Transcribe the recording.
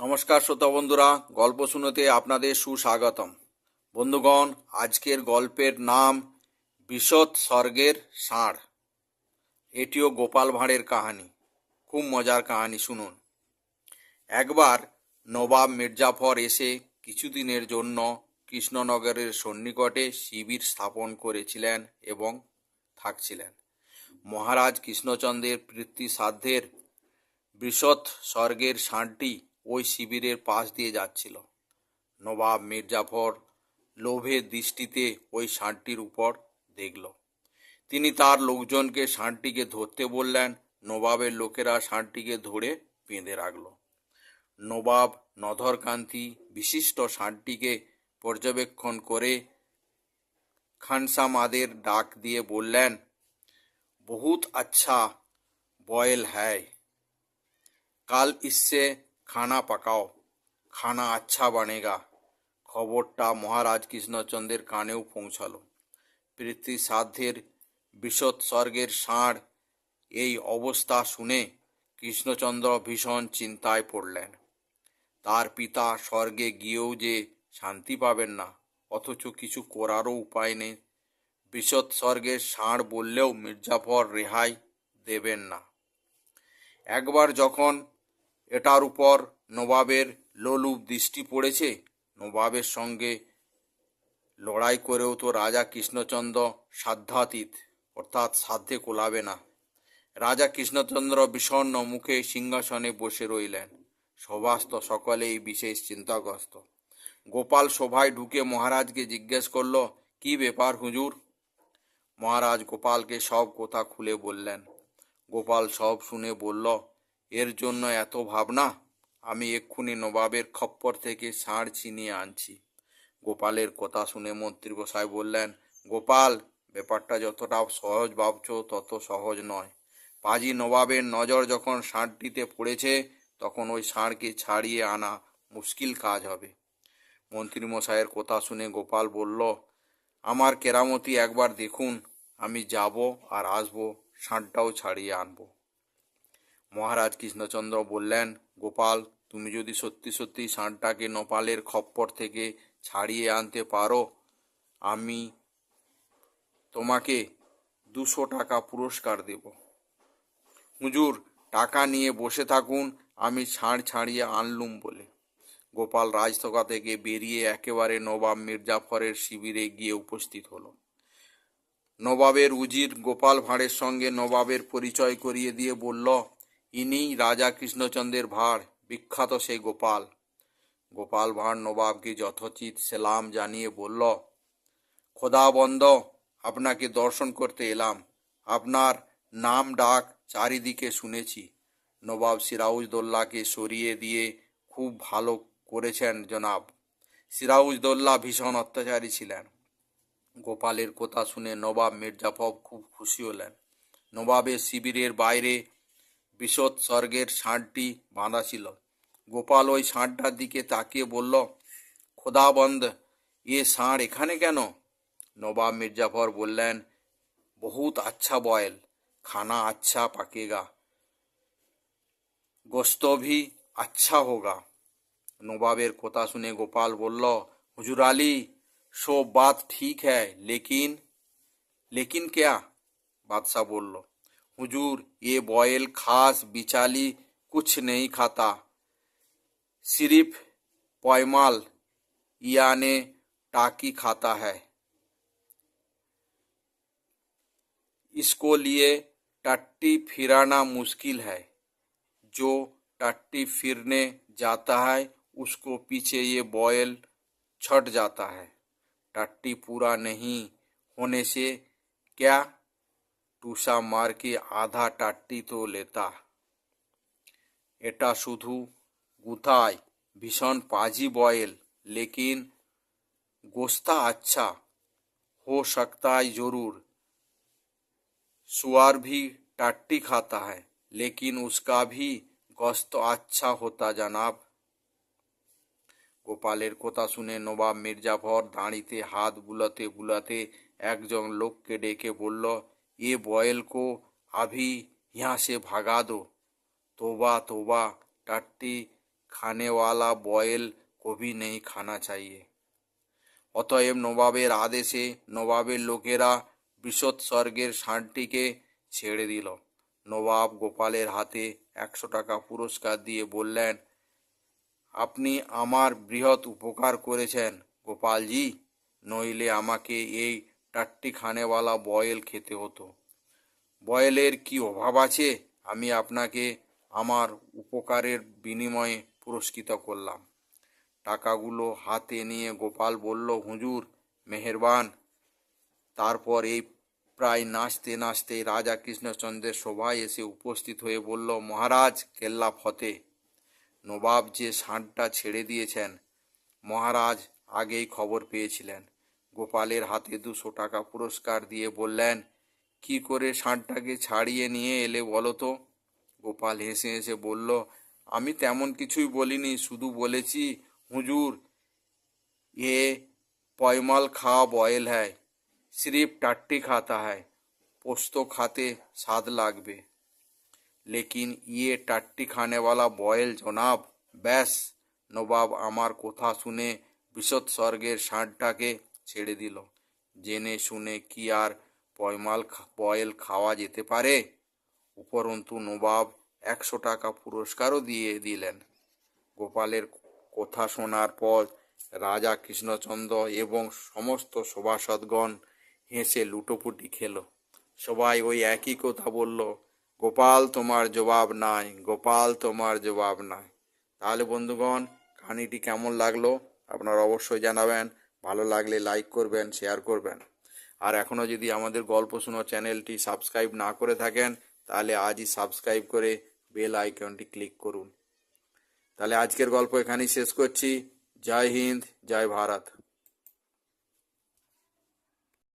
নমস্কার শ্রোতা বন্ধুরা, গল্প শুনতে আপনাদের সুস্বাগতম। বন্ধুগণ, আজকের গল্পের নাম বিশদ স্বর্গের ষাঁড়। এটিও গোপাল ভাঁড়ের কাহানি। খুব মজার কাহানি শুনুন। একবার নবাব মির্জাফর এসে কিছুদিনের জন্য কৃষ্ণনগরের সন্নিকটে শিবির স্থাপন করেছিলেন এবং থাকছিলেন। মহারাজ কৃষ্ণচন্দ্রের প্রীতি সাধ্যের বৃষৎ স্বর্গের ষাঁড়টি ওই শিবিরের পাশ দিয়ে যাচ্ছিল। নবাব মির্জাফর লোভের দৃষ্টিতে ওই ষাঁড়টির উপর দেখল। তিনি তার লোকজনকে ষাঁড়টিকে ধরতে বললেন, নবাবের লোকেরা ষাঁড়টিকে ধরে বেঁধে রাখল। নবাব নধরকান্তি বিশিষ্ট ষাঁড়টিকে পর্যবেক্ষণ করে খানসামাদের ডাক দিয়ে বললেন, বহুত আচ্ছা বয়েল হ্যায়। কাল ইসে খানা পাকাও খানা আচ্ছা বানেগা খবরটা মহারাজ কৃষ্ণচন্দ্রের কানেও পৌঁছালো পৃথ্বী সাধ্যের বিশদ স্বর্গের ষাঁড় এই অবস্থা শুনে কৃষ্ণচন্দ্র ভীষণ চিন্তায় পড়লেন। তার পিতা স্বর্গে গিয়েও যে শান্তি পাবেন না, অথচ কিছু করারও উপায় নেই। বিশদ স্বর্গের ষাঁড় বললেও মির্জাফর রেহাই দেবেন না। একবার যখন এটার উপর নবাবের লোলুপ দৃষ্টি পড়েছে। নবাবের সঙ্গে লড়াই করেও তো রাজা কৃষ্ণচন্দ্র সাধ্যাতীত, অর্থাৎ সাধ্যে কোলাবে না। রাজা কৃষ্ণচন্দ্র বিষণ্ণ মুখে সিংহাসনে বসে রইলেন। সভাস্ত সকলে এই বিশেষ চিন্তাগ্রস্ত। গোপাল সভায় ঢুকে মহারাজকে জিজ্ঞেস করল, কি ব্যাপার হুজুর? মহারাজ গোপালকে সব কথা খুলে বললেন। গোপাল সব শুনে বলল এর জন্য এত ভাবনা? আমি এক্ষুনি নবাবের খপ্পর থেকে ষাঁড় ছিনিয়ে আনছি। গোপালের কথা শুনে মন্ত্রীমশাই বললেন, গোপাল, ব্যাপারটা যতটা সহজ ভাবছ, তত সহজ নয়। পাজি নবাবের নজর যখন ষাঁড়টিতে পড়েছে, তখন ওই ষাঁড়কে ছাড়িয়ে আনা মুশকিল কাজ হবে। মন্ত্রীমশাইয়ের কথা শুনে গোপাল বলল, আমার কেরামতি একবার দেখুন, আমি যাব আর আসব, ষাঁড়টাও ছাড়িয়ে আনব। মহারাজ কৃষ্ণচন্দ্র বললেন, গোপাল, তুমি যদি সত্যি সত্যি ষাঁড়টাকে নপালের খপ্পর থেকে ছাড়িয়ে আনতে পারো, আমি তোমাকে দুশো টাকা পুরস্কার দেব। হুজুর, টাকা নিয়ে বসে থাকুন, আমি ছাড় ছাড়িয়ে আনলুম বলে। গোপাল রাজসভা থেকে বেরিয়ে একেবারে নবাব মির্জাফরের শিবিরে গিয়ে উপস্থিত হলো। নবাবের উজির গোপাল ভাঁড়ের সঙ্গে নবাবের পরিচয় করিয়ে দিয়ে বলল ইনিই রাজা কৃষ্ণচন্দ্রের ভাঁড়, বিখ্যাত সেই গোপাল। গোপাল ভাঁড় নবাবকে যথোচিত সেলাম জানিয়ে বলল খোদাবন্দ আপনাকে দর্শন করতে এলাম। আপনার নাম ডাক চারিদিকে শুনেছি। নবাব সিরাউজদৌল্লাকে সরিয়ে দিয়ে খুব ভালো করেছেন জনাব। সিরাউজদৌল্লা ভীষণ অত্যাচারী ছিলেন। গোপালের কথা শুনে নবাব মির্জাফর খুব খুশি হলেন। নবাবের শিবিরের বাইরে বিশদ স্বর্গের ষাঁড়টি বাঁধা ছিল। গোপাল ওই ষাঁড়টার দিকে তাকিয়ে বলল, খোদাবন্দ, এ ষাঁড় এখানে কেন? নবাব মির্জাফর বললেন, বহুত আচ্ছা বয়েল, খানা আচ্ছা পাকেগা, গোস্ত ভি আচ্ছা হোগা। নবাবের কথা শুনে গোপাল বলল, হুজুর আলী, সব বাত ঠিক হ্যাঁ লেকিন লেকিন কেয়া? বাদশাহ বলল हुजूर, ये बॉयल, खास, बिचाली, कुछ नहीं खाता। सिर्फ़, पयमाल, यानी, टाकी खाता है। इसको लिए टट्टी फिराना मुश्किल है। जो टट्टी फिरने जाता है, उसको पीछे ये बॉयल छट जाता है। टट्टी पूरा नहीं होने से क्या टूसा मार के आधा टाट्टी तो लेता এটা শুধু গুথায় ভীষণ পাজি বয়েল लेकिन गोश्ता अच्छा हो सकता है जरूर सुअर भी टट्टी खाता है लेकिन उसका भी गोश्त अच्छा होता जनाब গোপালের কথা শুনে নবাব মির্জাফর দাঁড়িতে হাত বুলাতে বুলাতে একজন লোককে ডেকে বলল এ বয়েল কো আভি ইহা সে ভাগা দো তোবা তোবা টাট্টি खाने वाला बॉयल को भी नहीं खाना चाहिए অতএব নবাবের আদেশে নবাবের লোকেরা বিশদ স্বর্গের ষাঁড়টিকে ছেড়ে দিল নবাব গোপালের হাতে একশো টাকা পুরস্কার দিয়ে বললেন আপনি আমার বৃহৎ উপকার করেছেন গোপালজি নইলে আমাকে এই টাট্টি খানেওয়ালা বয়েল খেতে হতো। বয়েলের কি অভাব আছে? আমি আপনাকে আমার উপকারের বিনিময়ে পুরস্কৃত করলাম। টাকাগুলো হাতে নিয়ে গোপাল বলল, হুজুর, মেহেরবান। তারপর এই প্রায় নাচতে নাচতে রাজা কৃষ্ণচন্দ্রের সভায় এসে উপস্থিত হয়ে বলল, মহারাজ, কেল্লা ফতে। নবাব যে ষাঁড়টা ছেড়ে দিয়েছেন, মহারাজ আগেই খবর পেয়েছিলেন। গোপালের হাতে দুশো টাকা পুরস্কার দিয়ে বললেন, কি করে ষাঁড়টাকে ছাড়িয়ে নিয়ে এলে বলো তো? গোপাল হেসে হেসে বলল, আমি তেমন কিছুই বলিনি, শুধু বলেছি, হুজুর, এ পয়মাল খাওয়া বয়েল হ্যায়, সিরিফ টাট্টি খাতা হ্যায়, পোস্ত খাতে স্বাদ লাগবে। লেকিন ইয়ে টাট্টি খানেওয়ালা বয়েল জনাব, ব্যাস, নবাব আমার কথা শুনে বিশদ স্বর্গের ষাঁড়টাকে ছেড়ে দিল। জেনে শুনে কি আর পয়মাল বয়েল খাওয়া যেতে পারে? উপরন্তু নবাব একশো টাকা পুরস্কারও দিয়ে দিলেন। গোপালের কথা শোনার পর রাজা কৃষ্ণচন্দ্র এবং সমস্ত সভাসদগণ হেসে লুটোপুটি খেল। সবাই ওই একই কথা বলল, গোপাল, তোমার জবাব নাই, গোপাল, তোমার জবাব নাই। তাহলে বন্ধুগণ, কাহিনিটি কেমন লাগল? আপনারা অবশ্যই জানাবেন। ভালো লাগলে লাইক করবেন শেয়ার করবেন। আর এখনও যদি আমাদের গল্প শোনো চ্যানেলটি সাবস্ক্রাইব না করে থাকেন, তাহলে আজই সাবস্ক্রাইব করে বেল আইকনটি ক্লিক করুন। তাহলে আজকের গল্প এখানেই শেষ করছি। জয় হিন্দ, জয় ভারত।